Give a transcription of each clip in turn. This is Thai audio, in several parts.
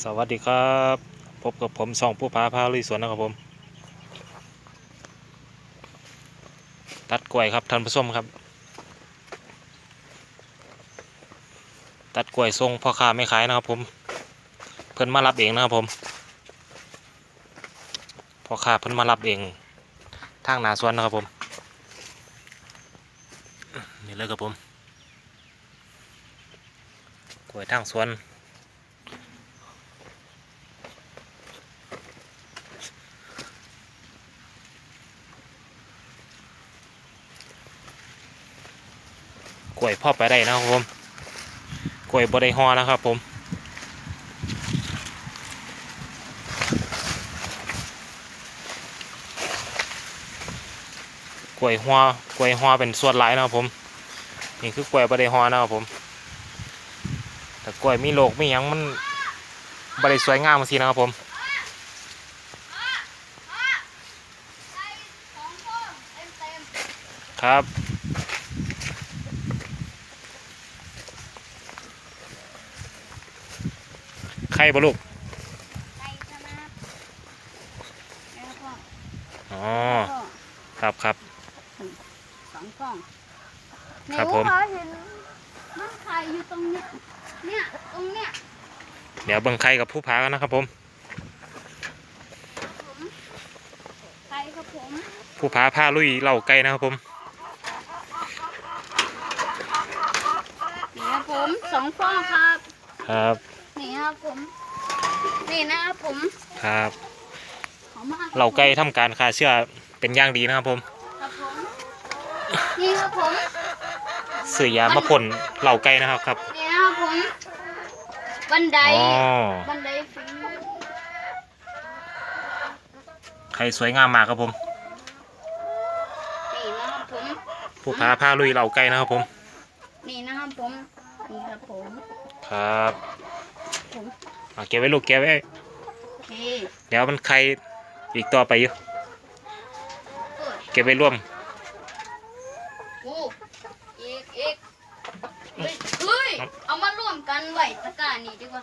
สวัสดีครับ พบกับผมสองผู้พาพาลุยสวนนะครับผม ตัดกล้วยครับท่านผู้ชมครับ ตัดกล้วยทรงพ่อค้าไม่ขายนะครับผม เพิ่นมารับเองนะครับผมพ่อค้าเพิ่นมารับเอง ทางนาสวนนะครับผมนี่เลยครับผมกล้วยทางสวน กล้วยพ่อไปได้นะครับผมกล้วยบไดฮอนะครับผมกล้วยหัวกล้วยหัวเป็นส่วนหลายนะครับผมนี่คือกล้วยบไดฮอนะครับผมแต่กล้วยมีโลกมีหยังมันบไดสวยงามสินะครับผมครับ ใครบ่ลูกใส่ขนาดแล้วก็อ๋อก็ครับครับ สองฟองครับผมหนูเห็นมันไข่อยู่ตรงเนี้ยเนี่ยตรงเนี้ยเดี๋ยวเบิ่งใครกับผู้พากันนะครับผมผมไข่ครับผมผู้พาพาลุยเหล่าไก่นะครับผม นี่ครับผมสองฟองครับ ครับ นี่ครับผม นี่นะครับผมครับ หอมมากเหล่าไก่ทำการฆ่าเชื้อเป็นอย่างดีนะครับผมครับผมนี่ครับผมสื่อยามาพ่นเหล่าไก่นะครับครับนี่นะครับผม บันได อ๋อบันไดฝีมือไข่สวยงามมากครับผม นี่นะครับผม ผู้พาพาลุยเหล่าไก่นะครับผมนี่นะครับผม นี่ครับผม ครับผม เอาเก็บไว้ลูกเก็บไว้โอเคเดี๋ยวมันไข่อีกต่อไปอยู่เปิดเก็บไว้ร่วมโอ้อีกอีกเฮ้ยเฮ้ยเอามาร่วมกันไว้ตะกร้านี่ดีกว่า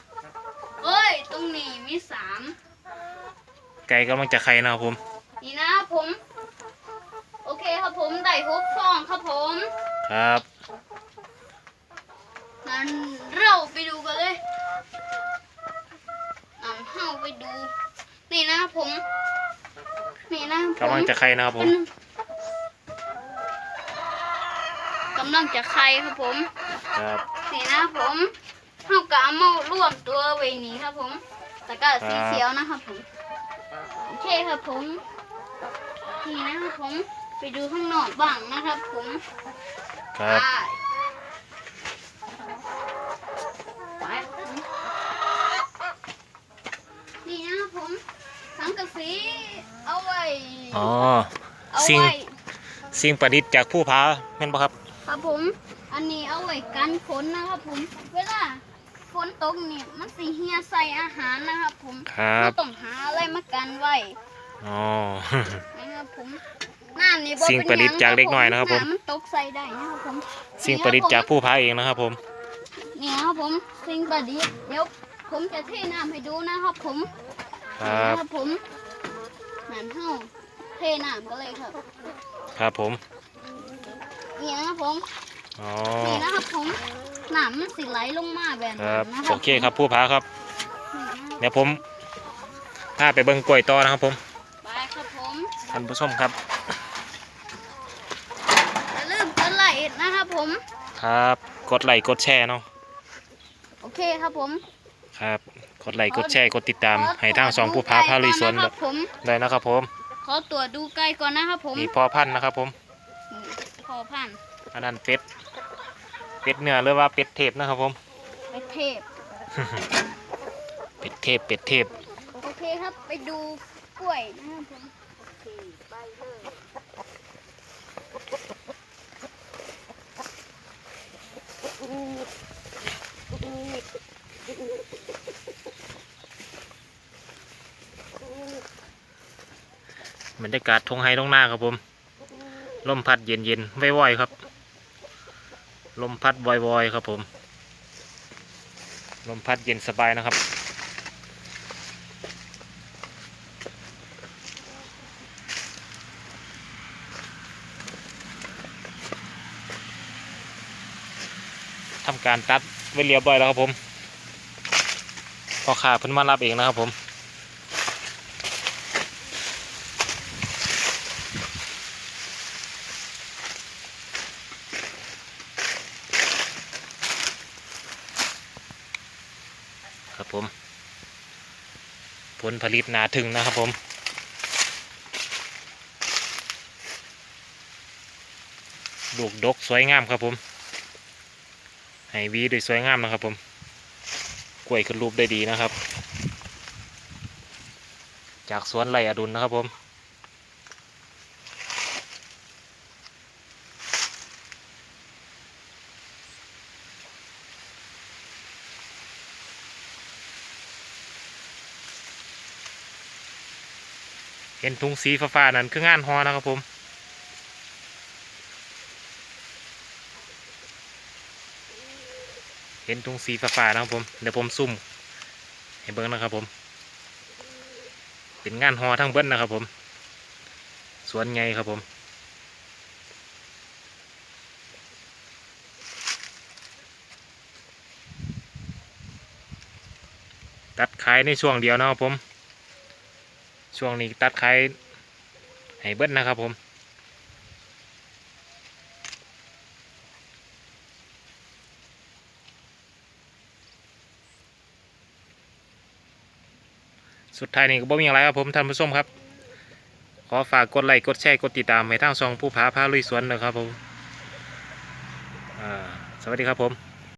เฮ้ยตรงนี้มีสามไก่กำลังจะไข่นะครับผม นี่นะครับผม โอเคครับผมได้หกฟองครับผม ครับงั้นเราไปดูกันเลยเอาเข้าไป ดู นี่นะครับผม นี่นะครับผมกำลังจะไข่นะครับผมกำลังจะไข่ครับผม ครับ นี่นะครับผมเข้ากะเอามารวมตัวไว้นี้ครับผมตะกร้าสีเขียวนะครับผม โอเคครับผม นี่นะครับผม ไปดูข้างนอกบ้างนะครับผม ครับ ไปไปครับผมนี่นะครับผม สังกะสีเอาไว้อ๋อ เอาสิ่ง ไว้สิ่งประดิษฐ์จากผู้พาแม่นปะครับ ครับผม อันนี้เอาไว้กันฝนนะครับผม เวลาฝนตกนี่มันสีเหียใส่อาหารนะครับผมครับ เราต้องหาอะไรมากันไว้อ๋อ นะครับผมน้ำนี่บ่สิ่งประดิษฐ์จากเด็กน้อยนะครับผมำมันตกใส่ได้นะครับผมสิ่งประดิษฐ์จากผู้พาเองนะครับผมนี่นะครับผมสิ่งประดิษฐ์เดี๋ยวผมจะเทน้ำให้ดูนะครับผม ครับนี่นะผมน้ำเท่าเทน้ำก็เลยครับ ครับผม นี่นะครับผม อ๋อ นี่นะครับผมน้ำมันสิไหลลงมาแบบคนี้รับนะคโอรับเคครับผู้พาครับ นี่นะครับเดี๋ยวผมพาไปเบิ่งกล้วยต่อนะครับผมไปครับผมท่านผู้ชมครับ อย่าลืมกดไลค์นะครับผม ครับ กดไลค์กดแชร์เนาะ โอเคครับผม ครับก ดไลค์กดแชร์กดติดตาม ให้ทางสองผู้พาพาลุยสวนขอตรวจดูไก่ก่อนะครับผมได้นะครับผมขอตรวจดูไก่ก่อนนะครับผมนี่พอพันธุ์นะครับผมนี่พอพันอันนั้นเป็ด เป็ดเนื้อหรือว่าเป็ดเทพนะครับผม ไปเทพเป็ดเทพเป็ดเทพ โอเคครับไปดูกล้วยนะครับผม บรรยากาศทงไฮตรงหน้าครับผมลมพัดเย็นเย็นไว้อยครับ ลมพัดวอยๆครับผม ลมพัดเย็นสบายนะครับ ทำการตัดไว้เรียบร้อยแล้วครับผมพอขาพิ่นมารับเองนะครับผม ครับผม ผลผลิตนาถึงนะครับผมลูกดกสวยงามครับผมไฮวีด้สวยงามนะครับผมกล้วยขึ้นรูปได้ดีนะครับ จากสวนไรอดุลนะครับผม เห็นถุงสีฟ้าๆนั่นคืองานฮอนะครับผมเห็นถุงสีฟ้าๆนะครับผม เดี๋ยวผมซุ่มให้เบิ้งนะครับผม เป็นงานฮอทั้งเบิ้ลนะครับผม สวนไงครับผม ตัดขายในช่วงเดียวนะครับผม ช่วงนี้ตัดขายให้เบิ้นะครับผมสุดท้ายนี้ก็บ่มีอะไรครับผมท่านผู้ชมครับ ขอฝากกดไลค์กดแชร์กดติดตามให้ทางช่องผู้ผาพาลุยสวนนะครับผมสวัสดีครับผม